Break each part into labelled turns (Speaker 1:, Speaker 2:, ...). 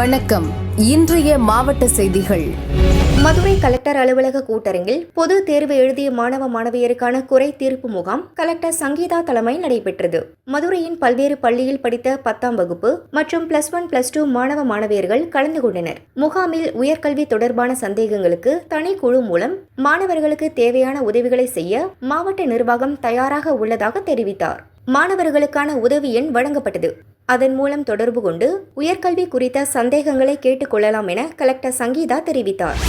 Speaker 1: வணக்கம். இன்றைய மாவட்ட செய்திகள்.
Speaker 2: மதுரை கலெக்டர் அலுவலக கூட்டரங்கில் பொது தேர்வு எழுதிய மாணவ மாணவியருக்கான குறை தீர்ப்பு முகாம் கலெக்டர் சங்கீதா தலைமை நடைபெற்றது. மதுரையின் பல்வேறு பள்ளியில் படித்த பத்தாம் வகுப்பு மற்றும் பிளஸ் ஒன் பிளஸ் டூ மாணவ மாணவியர்கள் கலந்து கொண்டனர். முகாமில் உயர்கல்வி தொடர்பான சந்தேகங்களுக்கு தனி குழு மூலம் மாணவர்களுக்கு தேவையான உதவிகளை செய்ய மாவட்ட நிர்வாகம் தயாராக உள்ளதாக தெரிவித்தார். மாணவர்களுக்கான உதவி எண் வழங்கப்பட்டது. அதன் மூலம் தொடர்பு கொண்டு உயர்கல்வி குறித்த சந்தேகங்களை கேட்டுக்கொள்ளலாம் என கலெக்டர் சங்கீதா தெரிவித்தார்.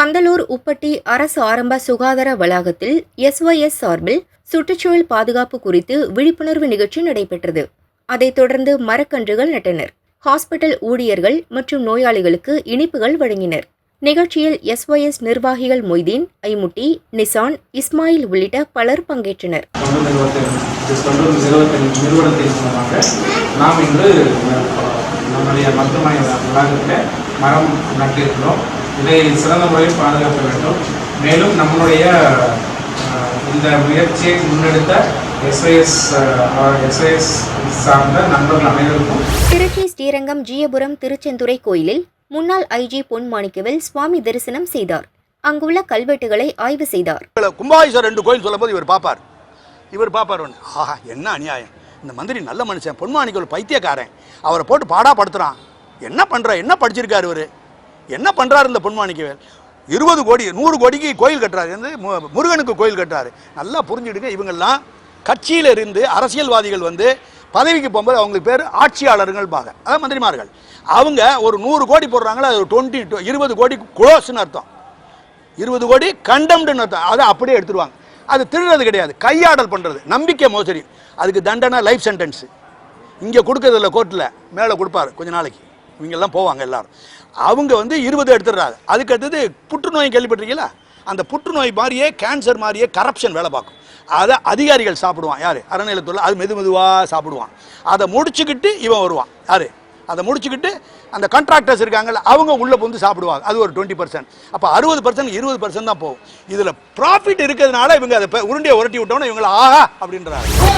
Speaker 2: பந்தலூர் உப்பட்டி அரசு ஆரம்ப சுகாதார வளாகத்தில் எஸ்ஒய்எஸ் சார்பில் சுற்றுச்சூழல் பாதுகாப்பு குறித்து விழிப்புணர்வு நிகழ்ச்சி நடைபெற்றது. அதைத் தொடர்ந்து மரக்கன்றுகள் நட்டனர். ஹாஸ்பிட்டல் ஊழியர்கள் மற்றும் நோயாளிகளுக்கு இனிப்புகள் வழங்கினர். நிகழ்ச்சியில் எஸ்ஒய்எஸ் நிர்வாகிகள் மொய்தீன் ஐமுட்டி நிசான் இஸ்மாயில் உள்ளிட்ட பலர் பங்கேற்றனர்.
Speaker 3: நாம் இன்று நம்முடைய மருத்துவமனை வளாகத்தில் மரம் நட்டிருக்கிறோம். இதை சிறந்த முறையில் பாதுகாக்க வேண்டும். மேலும் நம்முடைய அஹ், இந்த முயற்சியை முன்னெடுத்த
Speaker 2: திருச்சி ஸ்ரீரங்கம் ஜீயபுரம் திருச்செந்துறை கோயிலில் முன்னாள் ஐஜி பொன்மாணிக்கவில் சுவாமி தரிசனம் செய்தார். அங்குள்ள கல்வெட்டுகளை ஆய்வு செய்தார்.
Speaker 4: கும்பாபிஷேகம் ரெண்டு கோயில் சொல்லும்போது இவர் பார்ப்பார் இவர் பார்ப்பார் ஒன்று ஆஹா என்ன அநியாயம். இந்த மந்திரி நல்ல மனுஷன் பொன்மாணிக்கு பைத்தியக்காரன். அவரை போட்டு பாடா படுத்துறான். என்ன பண்ணுறா என்ன படிச்சிருக்காரு இவர்? என்ன பண்ணுறாரு இந்த பொன்மாணிக்கவேல்? இருபது கோடி நூறு கோடிக்கு கோயில் கட்டுறாரு. வந்து மு- முருகனுக்கு கோயில் கட்டுறாரு. நல்லா புரிஞ்சுடுங்க இவங்கெல்லாம் கட்சியில் இருந்து அரசியல்வாதிகள் வந்து பதவிக்கு போகும்போது அவங்களுக்கு பேர் ஆட்சியாளர்கள் பாக அதாவது மந்திரிமார்கள். அவங்க ஒரு நூறு கோடி போடுறாங்களா அது டுவெண்ட்டி இருபது கோடி குளோஸ்னு அர்த்தம். இருபது கோடி கண்டம்டுன்னு அர்த்தம். அதை அப்படியே எடுத்துருவாங்க. அது திருடுறது கிடையாது. கையாடல் பண்ணுறது நம்பிக்கை மோசடி. அதுக்கு தண்டனை லைஃப் சென்டென்ஸு இங்கே கொடுக்கறதில்ல கோர்ட்டில் மேலே கொடுப்பாரு கொஞ்ச நாளைக்கு. இவங்கெல்லாம் போவாங்க எல்லாரும். அவங்க வந்து இருபது எடுத்துடுறாங்க அதுக்கு அடுத்தது புற்றுநோய் கேள்விப்பட்டிருக்கீங்களா? அந்த புற்றுநோய் மாதிரியே கேன்சர் மாதிரியே கரப்ஷன் வேலை பார்க்கும். அதை அதிகாரிகள் சாப்பிடுவான். யார்? அறநிலையத்துறை அது மெது மெதுவாக சாப்பிடுவான். அதை முடிச்சுக்கிட்டு இவன் வருவான். யார்? அதை முடிச்சுக்கிட்டு அந்த கான்ட்ராக்டர்ஸ் இருக்காங்கல்ல அவங்க உள்ளே வந்து சாப்பிடுவாங்க. அது ஒரு டுவெண்ட்டி பர்சன்ட் அப்போ அறுபது பர்சன்ட் இருபது பர்சன்ட் தான் போகும். இதில் ப்ராஃபிட் இருக்கிறதுனால இவங்க அதை பெ- உருண்டையை உரட்டி விட்டோன்னே இவங்களை ஆஹா அப்படின்றாங்க.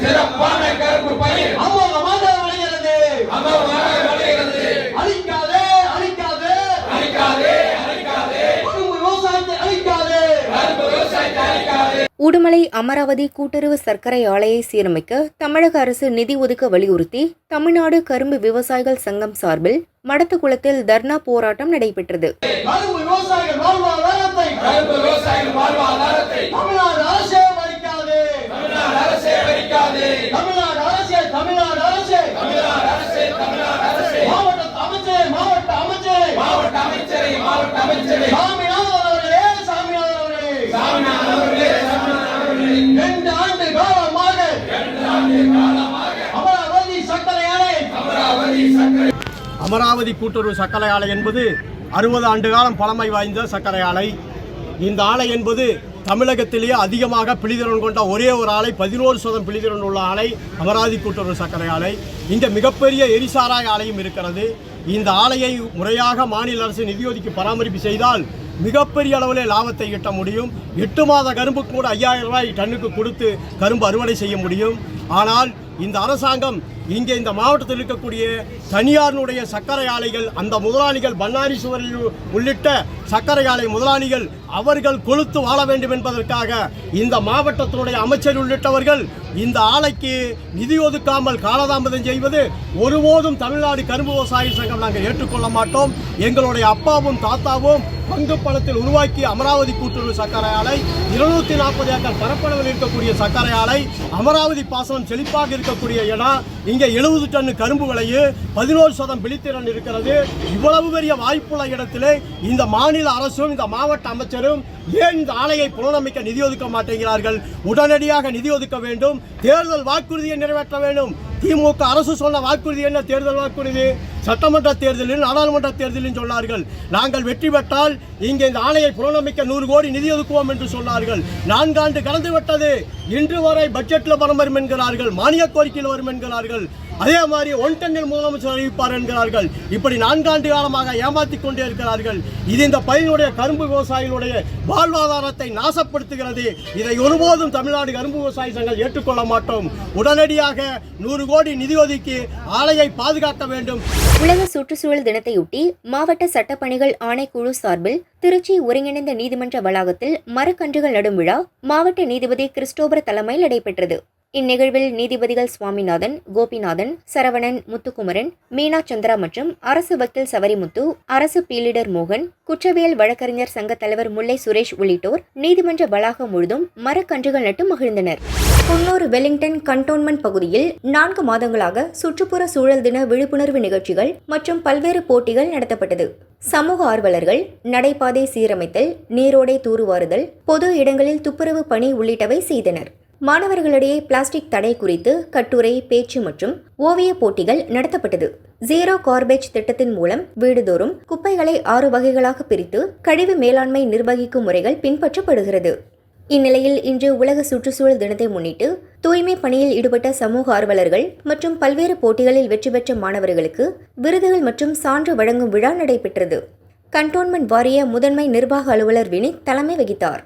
Speaker 5: சிறப்பான கரும்பு பயிர்
Speaker 2: உடுமலை அமராவதி கூட்டுறவு சர்க்கரை ஆலையை சீரமைக்க தமிழக அரசு நிதி ஒதுக்க வலியுறுத்தி தமிழ்நாடு கரும்பு விவசாயிகள் சங்கம் சார்பில் மடத்துக்குளத்தில் தர்ணா போராட்டம் நடைபெற்றது.
Speaker 5: கரும்பு விவசாயிகள் வாழ்வாதாரத்தை கரும்பு விவசாயிகள் வாழ்வாதாரத்தை தமிழ்நாடு அரசே வரிக்காதே தமிழ்நாடு அரசே வரிக்காதே தமிழ்நாடு அரசே தமிழ்நாடு அரசே தமிழ்நாடு அரசே தமிழ்நாடு அரசே மாவட்ட அமைச்சரே மாவட்ட அமைச்சரே மாவட்ட அமைச்சரே மாவட்ட அமைச்சரே சாமிநாதன் அவர்களே சாமிநாதன் அவர்களே சாமிநாதன் அவர்களே சாமிநாதன் அவர்களே ரெண்டு ஆண்டு காலமாக ரெண்டு ஆண்டு காலமாக அமராவதி
Speaker 6: கூட்டுறவு சர்க்கரை ஆலை என்பது அறுபது ஆண்டு காலம் பழமை வாய்ந்த சர்க்கரை ஆலை. இந்த ஆலை என்பது தமிழகத்திலேயே அதிகமாக பிழிதிறன் கொண்ட ஒரே ஒரு ஆலை பதினோரு சதம் பிழிதிறன் உள்ள ஆலை அமராவதி கூட்டுறவு சர்க்கரை ஆலை. இங்கே மிகப்பெரிய எரிசாராய ஆலையும் இருக்கிறது. இந்த ஆலையை முறையாக மாநில அரசு நிதி ஒதுக்கி பராமரிப்பு செய்தால் மிகப்பெரிய அளவில் லாபத்தை ஈட்ட முடியும். எட்டு மாத கரும்பு கூட ஐயாயிரம் ரூபாய் டன்னுக்கு கொடுத்து கரும்பு அறுவடை செய்ய முடியும். ஆனால் இந்த அரசாங்கம் இங்கே இந்த மாவட்டத்தில் இருக்கக்கூடிய தனியாரினுடைய சர்க்கரை ஆலைகள் அந்த முதலாளிகள் பன்னாரீஸ்வரில் உள்ளிட்ட சர்க்கரை ஆலை முதலாளிகள் அவர்கள் கொளுத்து வாழ வேண்டும் என்பதற்காக இந்த மாவட்டத்தினுடைய அமைச்சர் உள்ளிட்டவர்கள் இந்த ஆலைக்கு நிதி ஒதுக்காமல் காலதாமதம் செய்வது ஒருபோதும் தமிழ்நாடு கரும்பு விவசாய சங்கம் நாங்கள் ஏற்றுக்கொள்ள மாட்டோம். எங்களுடைய அப்பாவும் தாத்தாவும் பங்கு பணத்தில் உருவாக்கிய அமராவதி கூட்டுறவு சர்க்கரை ஆலை இருநூத்தி நாற்பது ஏக்கர் பரப்பளவில் இருக்கக்கூடிய சர்க்கரை ஆலை அமராவதி பாசனம் செழிப்பாக இருக்கக்கூடிய இடம். இங்கே எழுபது டன் கரும்பு விலையு பதினோரு சதம் விழித்திறன் இருக்கிறது. இவ்வளவு பெரிய வாய்ப்புள்ள இடத்திலே இந்த மாநில மாநில அரசும் இந்த மாவட்ட அமைச்சரும் ஏன் இந்த ஆலையை புனரமைக்க நிதி ஒதுக்க மாட்டேங்கிறார்கள்? உடனடியாக நிதி ஒதுக்க வேண்டும். தேர்தல் வாக்குறுதியை நிறைவேற்ற வேண்டும். திமுக அரசு சொன்ன வாக்குறுதி என்ன? தேர்தல் வாக்குறுதி. சட்டமன்ற தேர்தலில் நாடாளுமன்ற தேர்தலில் சொன்னார்கள். நாங்கள் வெற்றி பெற்றால் இங்கே இந்த ஆலையை புனரமைக்க நூறு கோடி நிதி ஒதுக்குவோம் என்று சொன்னார்கள். நான்காண்டு கடந்து விட்டது இன்று வரை பட்ஜெட்டில் வரும் வரும் என்கிறார்கள். மானிய கோரிக்கையில் வரும் என்கிறார்கள். அதே மாதிரி ஒன் டன்னில் முதலமைச்சர் அறிவிப்பார் என்கிறார்கள். இப்படி நான்காண்டு காலமாக ஏமாற்றிக் கொண்டே இருக்கிறார்கள். இது இந்த பயிரினுடைய கரும்பு விவசாயிகளுடைய வாழ்வாதாரத்தை நாசப்படுத்துகிறது. இதை ஒருபோதும் தமிழ்நாடு கரும்பு விவசாய சங்கம் ஏற்றுக்கொள்ள மாட்டோம். உடனடியாக நூறு கோடி நிதி ஒதுக்கி ஆலையை பாதுகாக்க வேண்டும்.
Speaker 2: உலக சுற்றுச்சூழல் தினத்தையொட்டி மாவட்ட சட்டப்பணிகள் ஆணைக்குழு சார்பில் திருச்சி ஒருங்கிணைந்த நீதிமன்ற வளாகத்தில் மரக்கன்றுகள் நடும் விழா மாவட்ட நீதிபதி கிறிஸ்டோபர் தலைமையில் நடைபெற்றது. இந்நிகழ்வில் நீதிபதிகள் சுவாமிநாதன் கோபிநாதன் சரவணன் முத்துக்குமரன் மீனா சந்திரா மற்றும் அரசு வக்கீல் சவரிமுத்து அரசு பீலிடர் மோகன் குற்றவியல் வழக்கறிஞர் சங்க தலைவர் முல்லை சுரேஷ் உள்ளிட்டோர் நீதிமன்ற வளாகம் முழுதும் மரக்கன்றுகள் நட்டு மகிழ்ந்தனர். குன்னூர் வெலிங்டன் கண்டோன்மெண்ட் பகுதியில் நான்கு மாதங்களாக சுற்றுப்புற சூழல் தின விழிப்புணர்வு நிகழ்ச்சிகள் மற்றும் பல்வேறு போட்டிகள் நடத்தப்பட்டது. சமூக ஆர்வலர்கள் நடைபாதை சீரமைத்தல் நீரோடை தூர்வாறுதல் பொது இடங்களில் துப்புரவு பணி உள்ளிட்டவை செய்தனர். மாணவர்களிடையே பிளாஸ்டிக் தடை குறித்து கட்டுரை பேச்சு மற்றும் ஓவிய போட்டிகள் நடத்தப்பட்டது. ஜீரோ கார்பேஜ் திட்டத்தின் மூலம் வீடுதோறும் குப்பைகளை ஆறு வகைகளாக பிரித்து கழிவு மேலாண்மை நிர்வகிக்கும் முறைகள் பின்பற்றப்படுகிறது. இந்நிலையில் இன்று உலக சுற்றுச்சூழல் தினத்தை முன்னிட்டு தூய்மை பணியில் ஈடுபட்ட சமூக ஆர்வலர்கள் மற்றும் பல்வேறு போட்டிகளில் வெற்றி பெற்ற மாணவர்களுக்கு விருதுகள் மற்றும் சான்று வழங்கும் விழா நடைபெற்றது. கண்டோன்மெண்ட் வாரிய முதன்மை நிர்வாக அலுவலர் வினித் தலைமை வகித்தார்.